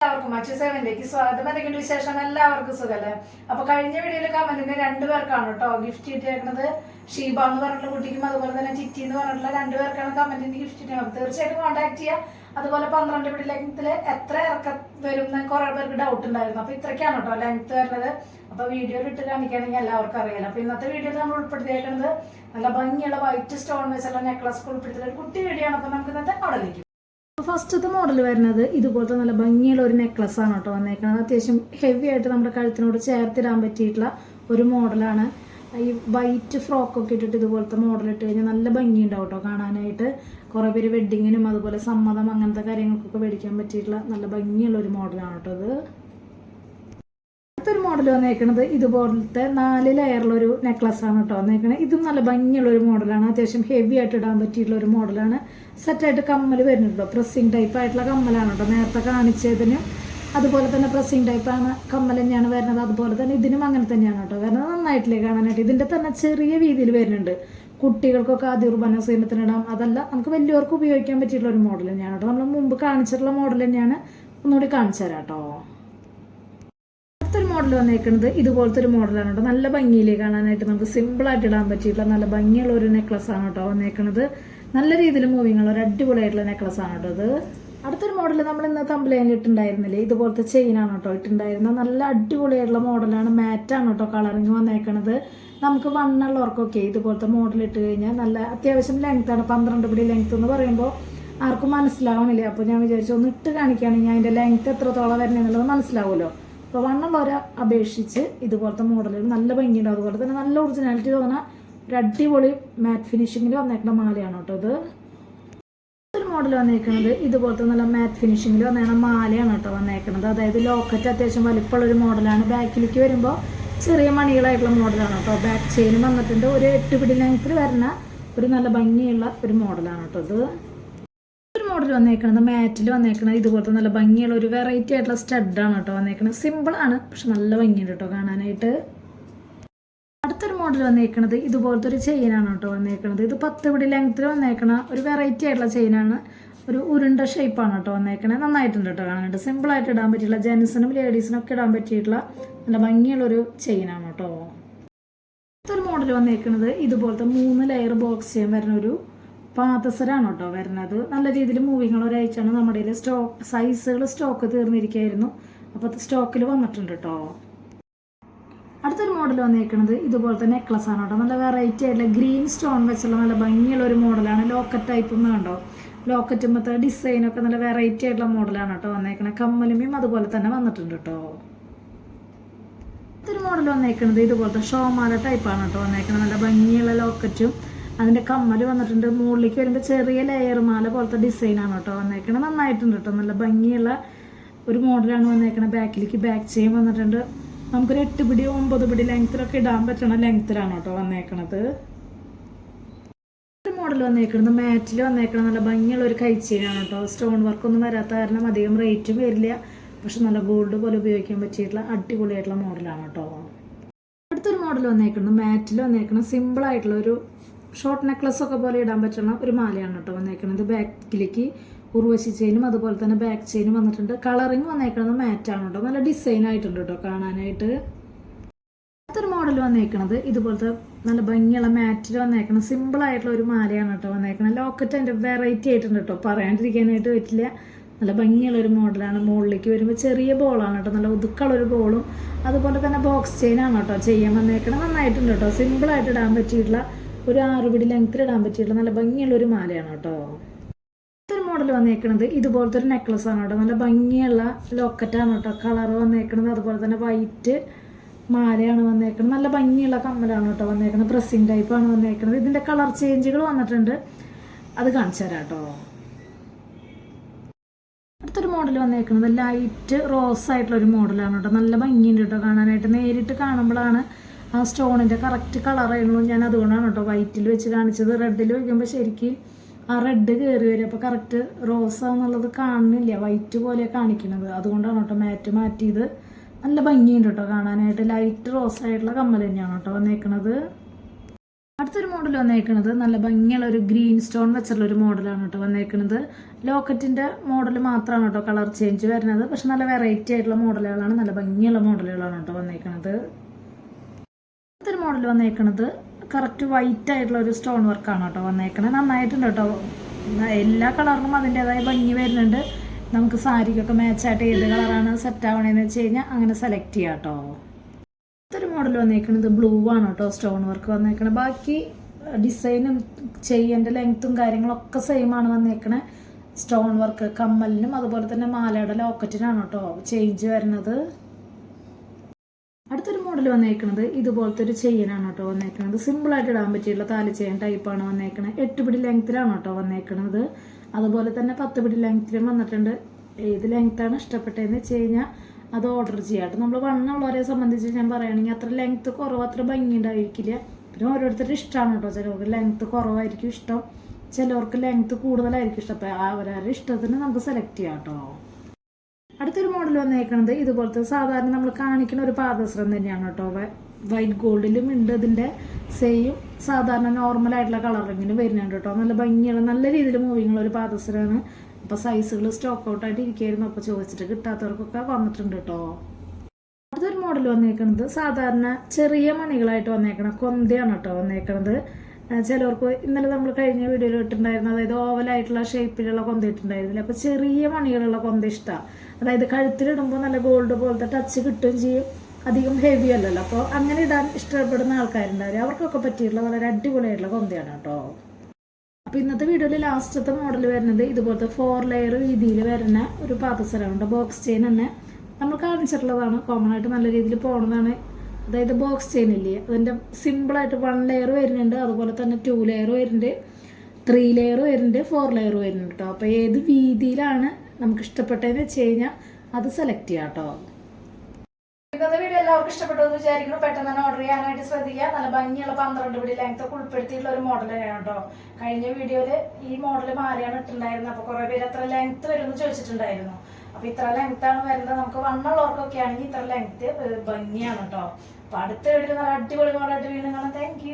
എല്ലാവർക്കും മറ്റു സെവനിലേക്ക് സ്വാഗതം. എന്തെങ്കിലും വിശേഷം എല്ലാവർക്കും സുഖല്ലേ? അപ്പൊ കഴിഞ്ഞ വീഡിയോയിൽ കമന്റിന് രണ്ടുപേർക്കാണ് കേട്ടോ ഗിഫ്റ്റ് കിട്ടിയേക്കുന്നത് ഷീബ എന്ന് പറഞ്ഞിട്ടുള്ള കുട്ടിക്കും അതുപോലെ തന്നെ ചിറ്റി എന്ന് പറഞ്ഞിട്ടുള്ള രണ്ടുപേർക്കാണ് കമന്റിന് ഗിഫ്റ്റ് കിട്ടിയത് തീർച്ചയായിട്ടും കോൺടാക്ട് ചെയ്യാം. അതുപോലെ പന്ത്രണ്ട് പിടി ലെങ്ത്തിൽ എത്ര ഇറക്ക വരും കുറെ പേർക്ക് ഡൗട്ട് ഉണ്ടായിരുന്നു. അപ്പൊ ഇത്രയ്ക്കാണ് കേട്ടോ ലെങ്ത് വരുന്നത്. അപ്പൊ വീഡിയോ ഇട്ട് കാണിക്കുകയാണെങ്കിൽ എല്ലാവർക്കും അറിയാലോ. അപ്പൊ ഇന്നത്തെ വീഡിയോ നമ്മൾ ഉൾപ്പെടുത്തിയേക്കുന്നത് നല്ല ഭംഗിയുള്ള വൈറ്റ് സ്റ്റോൺ വെച്ചുള്ള നെക്ലസ് ഉൾപ്പെടുത്തിയ ഒരു കുട്ടി വീഡിയോ ആണ്. അപ്പൊ നമുക്ക് ഇന്നത്തെ അവിടേക്ക് ഫസ്റ്റത്തെ മോഡൽ വരുന്നത് ഇതുപോലത്തെ നല്ല ഭംഗിയുള്ള ഒരു നെക്ലസ് ആണ് കേട്ടോ വന്നേക്കുന്നത് അത്യാവശ്യം ഹെവി ആയിട്ട് നമ്മുടെ കഴുത്തിനോട് ചേർത്തിടാൻ പറ്റിയിട്ടുള്ള ഒരു മോഡലാണ് ഈ വൈറ്റ് ഫ്രോക്കൊക്കെ ഇട്ടിട്ട് ഇതുപോലത്തെ മോഡൽ ഇട്ട് കഴിഞ്ഞാൽ നല്ല ഭംഗിയുണ്ടാവും കേട്ടോ കാണാനായിട്ട്. കുറേ പേര് വെഡ്ഡിങ്ങിനും അതുപോലെ സമ്മതം അങ്ങനത്തെ കാര്യങ്ങൾക്കൊക്കെ മേടിക്കാൻ പറ്റിയിട്ടുള്ള നല്ല ഭംഗിയുള്ള ഒരു മോഡലാണ് കേട്ടോ അത്. മോഡൽ വന്നേക്കുന്നത് ഇതുപോലത്തെ നാല് ലെയറിലൊരു നെക്ലസ് ആണ് കേട്ടോ വന്നേക്കുന്നത് ഇതും നല്ല ഭംഗിയുള്ള ഒരു മോഡലാണ് അത്യാവശ്യം ഹെവി ആയിട്ട് ഇടാൻ പറ്റിയിട്ടുള്ള ഒരു മോഡലാണ് സെറ്റായിട്ട് കമ്മൽ വരുന്നുണ്ടോ പ്രസ്സിങ് ടൈപ്പ് ആയിട്ടുള്ള കമ്മലാണ് കേട്ടോ നേരത്തെ കാണിച്ചതിന് അതുപോലെ തന്നെ പ്രസ്സിങ് ടൈപ്പാണ് കമ്മൽ തന്നെയാണ് വരുന്നത്. അതുപോലെ തന്നെ ഇതിനും അങ്ങനെ തന്നെയാണ് കേട്ടോ വരുന്നത്. നന്നായിട്ടില്ലേ കാണാനായിട്ട്. ഇതിന്റെ തന്നെ ചെറിയ രീതിയിൽ വരുന്നുണ്ട്. കുട്ടികൾക്കൊക്കെ ആദ്യ ഉർബന സീമത്തിനിടാം അതല്ല നമുക്ക് വലിയവർക്ക് ഉപയോഗിക്കാൻ പറ്റിയിട്ടുള്ള ഒരു മോഡൽ തന്നെയാണ് കേട്ടോ നമ്മൾ മുമ്പ് കാണിച്ചിട്ടുള്ള മോഡൽ തന്നെയാണ്. ഒന്നുകൂടി കാണിച്ചു തരാം കേട്ടോ മോഡൽ വന്നേക്കുന്നത് ഇതുപോലത്തെ ഒരു മോഡലാണ് കേട്ടോ നല്ല ഭംഗിയിലേ കാണാനായിട്ട് നമുക്ക് സിമ്പിൾ ആയിട്ട് ഇടാൻ പറ്റിയിട്ടുള്ള നല്ല ഭംഗിയുള്ള ഒരു നെക്ലസ് ആണ് കേട്ടോ വന്നേക്കുന്നത് നല്ല രീതിയിൽ മൂവിങ് ഉള്ള ഒരു അടിപൊളിയായിട്ടുള്ള നെക്ലസ് ആണ് കേട്ടോ അത് അടുത്തൊരു മോഡൽ നമ്മൾ ഇന്ന് തമ്പലേനിൽ ഇട്ടുണ്ടായിരുന്നില്ലേ ഇതുപോലത്തെ ചെയിൻ ആണ് കേട്ടോ ഇട്ടുണ്ടായിരുന്നത് നല്ല അടിപൊളിയായിട്ടുള്ള മോഡലാണ് മാറ്റാണ് കേട്ടോ കളറിങ് വന്നേക്കണത്. നമുക്ക് വണ്ണുള്ളവർക്കൊക്കെ ഇതുപോലത്തെ മോഡൽ ഇട്ട് കഴിഞ്ഞാൽ നല്ല അത്യാവശ്യം ലെങ്ത് ആണ്. പന്ത്രണ്ട് പിടി ലെങ്ത് എന്ന് പറയുമ്പോൾ ആർക്കും മനസ്സിലാവണില്ല? അപ്പോൾ ഞാൻ വിചാരിച്ചു ഒന്ന് ഇട്ട് കാണിക്കുകയാണെങ്കിൽ അതിന്റെ ലെങ്ത് എത്രത്തോളം വരണമെന്നുള്ളത് മനസ്സിലാവുമല്ലോ. അപ്പോൾ വണ്ണുള്ളവരെ അപേക്ഷിച്ച് ഇതുപോലത്തെ മോഡലുകൾ നല്ല ഭംഗിയുണ്ട്. അതുപോലെ തന്നെ നല്ല ഒറിജിനാലിറ്റി തോന്നുന്ന ഒരു അടിപൊളി മാറ്റ് ഫിനിഷിങ്ങിൽ വന്നേക്കുന്ന മാലയാണ് കേട്ടോ ഇത്. ഒരു മോഡൽ വന്നേക്കുന്നത് ഇതുപോലത്തെ നല്ല മാറ്റ് ഫിനിഷിങ്ങിൽ വന്നേക്കുന്ന മാലയാണ് കേട്ടോ വന്നേക്കുന്നത്. അതായത് ലോക്കറ്റ് അത്യാവശ്യം വലിപ്പമുള്ള ഒരു മോഡലാണ് ബാക്കിലേക്ക് വരുമ്പോൾ ചെറിയ മണികളായിട്ടുള്ള മോഡലാണ് കേട്ടോ. ബാക്ക് ചെയിൻ വന്നിട്ടുണ്ട്. ഒരു എട്ട് പിടി ലെങ്ത്തിൽ വരുന്ന ഒരു നല്ല ഭംഗിയുള്ള ഒരു മോഡലാണ് കേട്ടോ ഇത്. ഒരു വന്നേക്കണത് മാറ്റിൽ വന്നേക്കണത് ഇതുപോലത്തെ നല്ല ഭംഗിയുള്ള ഒരു വെറൈറ്റി ആയിട്ടുള്ള സ്റ്റഡാണ് കേട്ടോ വന്നേക്കുന്നത് സിമ്പിൾ ആണ് പക്ഷെ നല്ല ഭംഗിയുണ്ട് കേട്ടോ കാണാനായിട്ട്. അടുത്തൊരു മോഡൽ വന്നേക്കണത് ഇതുപോലത്തെ ഒരു ചെയിനാണ് കേട്ടോ വന്നേക്കണത്. ഇത് പത്ത് പിടി ലെങ്ത്തിൽ വന്നേക്കണ ഒരു വെറൈറ്റി ആയിട്ടുള്ള ചെയിനാണ് ഒരു ഉരുണ്ട ഷേപ്പാണ് കേട്ടോ വന്നേക്കണത്. നന്നായിട്ടുണ്ട് കേട്ടോ കാണാനായിട്ട്. സിമ്പിളായിട്ട് ഇടാൻ പറ്റിയിട്ടുള്ള ജെൻസിനും ലേഡീസിനും ഒക്കെ ഇടാൻ പറ്റിയിട്ടുള്ള നല്ല ഭംഗിയുള്ളൊരു ചെയിനാണ് കേട്ടോ. അടുത്തൊരു മോഡൽ വന്നേക്കുന്നത് ഇതുപോലത്തെ മൂന്ന് ലെയർ ബോക്സ് ചെയ്യാൻ വരുന്ന ഒരു പാദസരാണ് കേട്ടോ വരുന്നത്. നല്ല രീതിയിൽ മൂവിങ്ങൾ ഒരാഴ്ചയാണ് നമ്മുടെ സ്റ്റോക്ക് സൈസുകൾ സ്റ്റോക്ക് തീർന്നിരിക്കുകയായിരുന്നു. അപ്പോൾ സ്റ്റോക്കിൽ വന്നിട്ടുണ്ട് കേട്ടോ അടുത്തൊരു മോഡൽ വന്നിരിക്കുന്നത് ഇതുപോലത്തെ നെക്ലസ് ആണ് കേട്ടോ നല്ല വെറൈറ്റി ആയിട്ടുള്ള ഗ്രീൻ സ്റ്റോൺ വെച്ചുള്ള നല്ല ഭംഗിയുള്ള ഒരു മോഡലാണ് ലോക്കറ്റ് ടൈപ്പ് കണ്ടോ ലോക്കറ്റുമ്പത്തെ ഡിസൈനൊക്കെ നല്ല വെറൈറ്റി ആയിട്ടുള്ള മോഡലാണ് കേട്ടോ വന്നേക്കണത് കമ്മലുമയും അതുപോലെ തന്നെ വന്നിട്ടുണ്ട് കേട്ടോ ഇതൊരു മോഡൽ വന്നേക്കുന്നത് ഇതുപോലത്തെ ഷോമാല ടൈപ്പാണ് കേട്ടോ വന്നേക്കുന്നത് നല്ല ഭംഗിയുള്ള ലോക്കറ്റും അതിന്റെ കമ്മൽ വന്നിട്ടുണ്ട്. മുകളിലേക്ക് വരുമ്പോൾ ചെറിയ ലെയർ മാല പോലത്തെ ഡിസൈനാണ് കേട്ടോ വന്നേക്കണത്. നന്നായിട്ടുണ്ട് കേട്ടോ. നല്ല ഭംഗിയുള്ള ഒരു മോഡലാണ് വന്നേക്കണത്. ബാക്കിലേക്ക് ബാക്ക് ചെയിൻ വന്നിട്ടുണ്ട്. നമുക്കൊരു എട്ട് പിടി ഒമ്പത് പിടി ലെങ്ത്തിലൊക്കെ ഇടാൻ പറ്റണ ലെങ്ത്തിലാണ് കേട്ടോ വന്നേക്കണത്. മോഡൽ വന്നേക്കുന്നത് മാറ്റിൽ വന്നേക്കണ നല്ല ഭംഗിയുള്ള ഒരു കൈച്ചെയിനാണ് കേട്ടോ. സ്റ്റോൺ വർക്ക് ഒന്നും വരാത്ത കാരണം അധികം റേറ്റും വരില്ല. പക്ഷെ നല്ല ഗോൾഡ് പോലെ ഉപയോഗിക്കാൻ പറ്റിയിട്ടുള്ള അടിപൊളിയായിട്ടുള്ള മോഡലാണ് കേട്ടോ. അടുത്തൊരു മോഡൽ വന്നേക്കുന്നത് മാറ്റിൽ വന്നേക്കണം സിമ്പിൾ ആയിട്ടുള്ള ഒരു ഷോർട്ട് നെക്ലസ് ഒക്കെ പോലെ ഇടാൻ പറ്റുന്ന ഒരു മാലയാണ് കേട്ടോ വന്നേക്കുന്നത് ബാക്കിലേക്ക് ഉർവശി ചെയിനും അതുപോലെ തന്നെ ബാക്ക് ചെയിനും വന്നിട്ടുണ്ട്. കളറിങ് വന്നേക്കുന്നത് മാറ്റാണ് കേട്ടോ. നല്ല ഡിസൈൻ ആയിട്ടുണ്ട് കേട്ടോ കാണാനായിട്ട്. അടുത്തൊരു മോഡൽ വന്നേക്കണത് ഇതുപോലത്തെ നല്ല ഭംഗിയുള്ള മാറ്റിൽ വന്നേക്കണം സിമ്പിൾ ആയിട്ടുള്ള ഒരു മാലയാണ് കേട്ടോ വന്നേക്കണം ലോക്കറ്റ് അതിന്റെ വെറൈറ്റി ആയിട്ടുണ്ട് കേട്ടോ. പറയാണ്ടിരിക്കാനായിട്ട് പറ്റില്ല. നല്ല ഭംഗിയുള്ള ഒരു മോഡലാണ് മുകളിലേക്ക് വരുമ്പോൾ ചെറിയ ബോളാണ് കേട്ടോ. നല്ല ഒതുക്കുള്ള ഒരു ബോളും അതുപോലെ തന്നെ ബോക്സ് ചെയിനാണ് കേട്ടോ ചെയ്യാൻ വന്നേക്കണം നന്നായിട്ടുണ്ട് കേട്ടോ. സിമ്പിളായിട്ട് ഇടാൻ പറ്റിയിട്ടുള്ള ഒരു ആറുപിടി ലെങ്ത്തിൽ ഇടാൻ പറ്റിയിട്ടുള്ള നല്ല ഭംഗിയുള്ള ഒരു മാലയാണ് കേട്ടോ. അടുത്തൊരു മോഡൽ വന്നേക്കണത് ഇതുപോലത്തെ ഒരു നെക്ലസ് ആണ് കേട്ടോ. നല്ല ഭംഗിയുള്ള ലോക്കറ്റാണ് കേട്ടോ. കളർ വന്നേക്കണത് അതുപോലെ തന്നെ വൈറ്റ് മാലയാണ് വന്നേക്കുന്നത് നല്ല ഭംഗിയുള്ള കമ്മലാണ് കേട്ടോ വന്നേക്കുന്നത് ഡ്രസ്സിങ് ടൈപ്പാണ് വന്നേക്കുന്നത് ഇതിന്റെ കളർ ചേഞ്ചുകൾ വന്നിട്ടുണ്ട്. അത് കാണിച്ചു തരാം കേട്ടോ. അടുത്തൊരു മോഡൽ വന്നേക്കുന്നത് ലൈറ്റ് റോസ് ആയിട്ടുള്ള ഒരു മോഡലാണ് കേട്ടോ. നല്ല ഭംഗിയുണ്ട് കേട്ടോ കാണാനായിട്ട്. നേരിട്ട് കാണുമ്പോഴാണ് ആ സ്റ്റോണിന്റെ കറക്റ്റ് കളർ ആയിരുന്നു. ഞാൻ അതുകൊണ്ടാണ് കേട്ടോ വൈറ്റിൽ വെച്ച് കാണിച്ചത്. റെഡിൽ വയ്ക്കുമ്പോൾ ശരിക്കും ആ റെഡ് കയറി വരും. അപ്പോൾ കറക്റ്റ് റോസ് എന്നുള്ളത് കാണുന്നില്ല. വൈറ്റ് പോലെ കാണിക്കുന്നത്. അതുകൊണ്ടാണ് കേട്ടോ മാറ്റ് മാറ്റിയത്. നല്ല ഭംഗിയുണ്ട് കേട്ടോ കാണാനായിട്ട്. ലൈറ്റ് റോസ് ആയിട്ടുള്ള കമ്മൽ തന്നെയാണ് കേട്ടോ വന്നേക്കണത്. അടുത്തൊരു മോഡൽ വന്നേക്കുന്നത് നല്ല ഭംഗിയുള്ള ഒരു ഗ്രീൻ സ്റ്റോൺ വെച്ചുള്ള ഒരു മോഡലാണ് കേട്ടോ വന്നേക്കുന്നത് ലോക്കറ്റിന്റെ മോഡൽ മാത്രമാണ് കേട്ടോ കളർ ചേഞ്ച് വരുന്നത്. പക്ഷെ നല്ല വെറൈറ്റി ആയിട്ടുള്ള മോഡലുകളാണ് നല്ല ഭംഗിയുള്ള മോഡലുകളാണ് കേട്ടോ വന്നേക്കുന്നത് അടുത്തൊരു മോഡൽ വന്നേക്കുന്നത് കറക്റ്റ് വൈറ്റ് ആയിട്ടുള്ള ഒരു സ്റ്റോൺ വർക്കാണ് കേട്ടോ വന്നേക്കണത്. നന്നായിട്ടുണ്ട് കേട്ടോ. എല്ലാ കളറിനും അതിന്റെതായ ഭംഗി വരുന്നുണ്ട്. നമുക്ക് സാരിക്കൊക്കെ മാച്ചായിട്ട് ഏത് കളറാണ് സെറ്റ് ആവണേന്ന് വെച്ച് കഴിഞ്ഞാൽ അങ്ങനെ സെലക്ട് ചെയ്യാം കേട്ടോ. അടുത്തൊരു മോഡൽ വന്നേക്കുന്നത് ബ്ലൂ ആണ് കേട്ടോ സ്റ്റോൺ വർക്ക് വന്നേക്കണത്. ബാക്കി ഡിസൈനും ചെയ്യേണ്ട ലെങ്ത്തും കാര്യങ്ങളൊക്കെ സെയിം ആണ് വന്നേക്കണേ. സ്റ്റോൺ വർക്ക് കമ്മലിനും അതുപോലെ തന്നെ മാലയുടെ ലോക്കറ്റിനാണ് കേട്ടോ ചേഞ്ച് വരുന്നത്. അടുത്തൊരു മോഡൽ വന്നേക്കുന്നത് ഇതുപോലത്തെ ഒരു ചെയിനാണ് കേട്ടോ വന്നേക്കുന്നത് സിമ്പിളായിട്ട് ഇടാൻ പറ്റിയുള്ള താലി ചെയിൻ ടൈപ്പാണ് വന്നേക്കുന്നത് എട്ട് പിടി ലെങ്ത്തിലാണ് കേട്ടോ വന്നേക്കുന്നത് അതുപോലെ തന്നെ പത്ത് പിടി ലെങ്ത്തിലും വന്നിട്ടുണ്ട്. ഏത് ലെങ്ത്താണ് ഇഷ്ടപ്പെട്ടതെന്ന് വെച്ച് കഴിഞ്ഞാൽ അത് ഓർഡർ ചെയ്യാട്ടോ നമ്മൾ വണ്ണുള്ളവരെ സംബന്ധിച്ച് ഞാൻ പറയുകയാണെങ്കിൽ അത്ര ലെങ്ത്ത് കുറവ് അത്ര ഭംഗി ഉണ്ടായിരിക്കില്ല. പിന്നെ ഓരോരുത്തരുടെ ഇഷ്ടമാണ് കേട്ടോ ചിലവർക്ക് ലെങ്ത്ത് കുറവായിരിക്കും ഇഷ്ടം. ചിലവർക്ക് ലെങ്ത്ത് കൂടുതലായിരിക്കും ഇഷ്ടം. അപ്പോൾ അവരവരുടെ ഇഷ്ടത്തിന് നമുക്ക് സെലക്ട് ചെയ്യാം കേട്ടോ. അടുത്തൊരു മോഡൽ വന്നേക്കുന്നത് ഇതുപോലത്തെ സാധാരണ നമ്മൾ കാണിക്കുന്ന ഒരു പാദസ്രം തന്നെയാണ് കേട്ടോ വൈറ്റ് ഗോൾഡിലും ഉണ്ട്. അതിന്റെ സെയിം സാധാരണ നോർമൽ ആയിട്ടുള്ള കളറിങ്ങിന് വരുന്നുണ്ട് കേട്ടോ. നല്ല ഭംഗിയുള്ള നല്ല രീതിയിൽ മൂവിങ് ഉള്ള ഒരു പാദസരമാണ്. അപ്പോൾ സൈസുകൾ സ്റ്റോക്ക് ഔട്ട് ആയിട്ട് ഇരിക്കുകയായിരുന്നു അപ്പോൾ ചോദിച്ചിട്ട് കിട്ടാത്തവർക്കൊക്കെ വന്നിട്ടുണ്ട് കേട്ടോ. അടുത്തൊരു മോഡൽ വന്നേക്കുന്നത് സാധാരണ ചെറിയ മണികളായിട്ട് വന്നേക്കണ കൊന്തയാണ് കേട്ടോ വന്നേക്കണത്. ആ, ചിലവർക്ക് ഇന്നലെ നമ്മൾ കഴിഞ്ഞ വീഡിയോയിൽ ഇട്ടിട്ടുണ്ടായിരുന്നു. അതായത് ഓവലായിട്ടുള്ള ഷേപ്പിലുള്ള കൊന്ത ഇട്ടിട്ടുണ്ടായിരുന്നില്ല അപ്പോൾ ചെറിയ മണികളുള്ള കൊന്ത ഇഷ്ടമാണ് അതായത് കഴുത്തിലിടുമ്പോൾ നല്ല ഗോൾഡ് പോലത്തെ ടച്ച് കിട്ടുകയും ചെയ്യും. അധികം ഹെവി അല്ലല്ലോ. അപ്പോൾ അങ്ങനെ ഇടാൻ ഇഷ്ടപ്പെടുന്ന ആൾക്കാരുണ്ടാവും അവർക്കൊക്കെ പറ്റിയിട്ടുള്ള വളരെ അടിപൊളിയായിട്ടുള്ള കൊന്തയാണ് കേട്ടോ. അപ്പോൾ ഇന്നത്തെ വീഡിയോയിൽ ലാസ്റ്റത്തെ മോഡൽ വരുന്നത് ഇതുപോലത്തെ ഫോർ ലെയർ രീതിയിൽ വരുന്ന ഒരു പാദസരമുണ്ട്. ബോക്സ് ചെയിൻ തന്നെ. നമ്മൾ കാണിച്ചിട്ടുള്ളതാണ്. കോമൺ ആയിട്ട് നല്ല രീതിയിൽ പോകുന്നതാണ് അതായത് ബോക്സ് ചെയിൻ ഇല്ലേ? അതിന്റെ സിമ്പിളായിട്ട് വൺ ലെയർ വരുന്നുണ്ട്. അതുപോലെ തന്നെ ടു ലെയർ വരുന്നുണ്ട്. ത്രീ ലെയർ വരുന്നുണ്ട്. ഫോർ ലെയർ വരുന്നുണ്ട് കേട്ടോ അപ്പോൾ ഏത് വീതിയിലാണ് നമുക്ക് ഇഷ്ടപ്പെട്ടതെന്ന് വെച്ച് കഴിഞ്ഞാൽ അത് സെലക്ട് ചെയ്യാം കേട്ടോ ഇന്നത്തെ വീഡിയോ എല്ലാവർക്കും ഇഷ്ടപ്പെട്ടു എന്ന് വിചാരിക്കുന്നു. പെട്ടെന്ന് തന്നെ ഓർഡർ ചെയ്യാനായിട്ട് ശ്രദ്ധിക്കുക. നല്ല ഭംഗിയുള്ള പന്ത്രണ്ട് പിടി ലെങ്ത് ഒക്കെ ഉൾപ്പെടുത്തിയിട്ടുള്ള ഒരു തന്നെയാണ് കേട്ടോ കഴിഞ്ഞ വീഡിയോയിൽ ഈ മോഡൽ മാറിയാണ് ഇട്ടുണ്ടായിരുന്നത് അപ്പോൾ കുറേ പേര് എത്ര ലെങ്ത് വരും എന്ന് ചോദിച്ചിട്ടുണ്ടായിരുന്നു. അപ്പൊ ഇത്ര ലെങ്ത് ആണ് വരുന്നത്. നമുക്ക് വണ്ണുള്ളവർക്കൊക്കെ ആണെങ്കിൽ ഇത്ര ലെങ്ത് ഭംഗിയാണ് കേട്ടോ അപ്പൊ അടുത്ത വീട്ടിൽ നല്ല അടിപൊളി മോഡായിട്ട് വീണ്ടും കാണാം. താങ്ക്